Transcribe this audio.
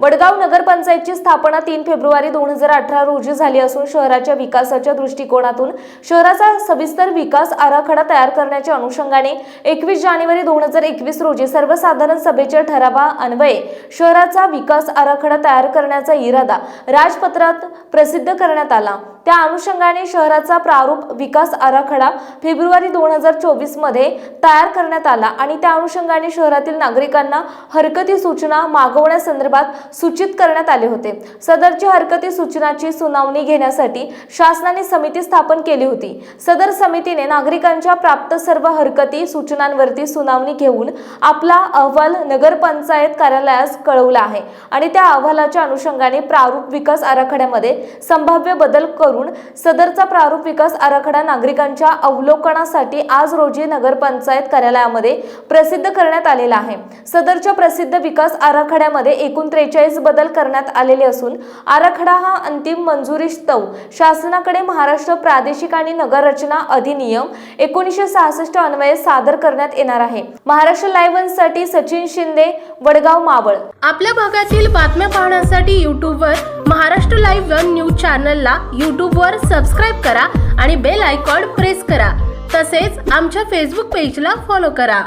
वडगाव नगरपंचायतची स्थापना तीन फेब्रुवारी दोन हजार अठरा रोजी झाली असून शहराच्या विकासाच्या दृष्टिकोनातून शहराचा सविस्तर विकास आराखडा तयार करण्याच्या अनुषंगाने एकवीस जानेवारी दोन हजार एकवीस रोजी सर्वसाधारण सभेच्या ठरावा अन्वये शहराचा विकास आराखडा तयार करण्याचा इरादा राजपत्रात प्रसिद्ध करण्यात आला. त्या अनुषंगाने शहराचा प्रारूप विकास आराखडा फेब्रुवारी दोन हजार चोवीसमध्ये तयार करण्यात आला आणि त्या अनुषंगाने शहरातील नागरिकांना हरकती सूचना मागवण्यासंदर्भात सूचित करण्यात आले होते. सदरची हरकती सूचनाची सुनावणी घेण्यासाठी शासनाने समिती स्थापन केली होती. सदर समितीने नागरिकांच्या प्राप्त सर्व हरकती सूचनांवरती सुनावणी घेऊन आपला अहवाल नगरपंचायत कार्यालयास कळवला आहे आणि त्या अहवालाच्या अनुषंगाने प्रारूप विकास आराखड्यामध्ये संभाव्य बदल करून सदरचा प्रारूप विकास आराखडा नागरिकांच्या अवलोकनासाठी आज रोजी नगरपंचायत कार्यालयामध्ये प्रसिद्ध करण्यात आलेला आहे. सदरच्या प्रसिद्ध विकास आराखड्यामध्ये एकूण त्रेचाळीस बदल करण्यात आलेले असून आराखडा हा अंतिम मंजुरी स्तव शासनाकडे महाराष्ट्र प्रादेशिक आणि नगररचना अधिनियम एकोणीसशे सहासष्ट अन्वये सादर करण्यात येणार आहे. महाराष्ट्र लाईव्हसाठी सचिन शिंदे वडगाव मावळ. आपल्या भागातील बातम्या पाहण्यासाठी युट्यूबवर महाराष्ट्र लाईव्ह वन न्यूज चॅनलला यूट्यूबवर सबस्क्राईब करा आणि बेल आयकॉन प्रेस करा. तसेच आमच्या फेसबुक पेजला फॉलो करा.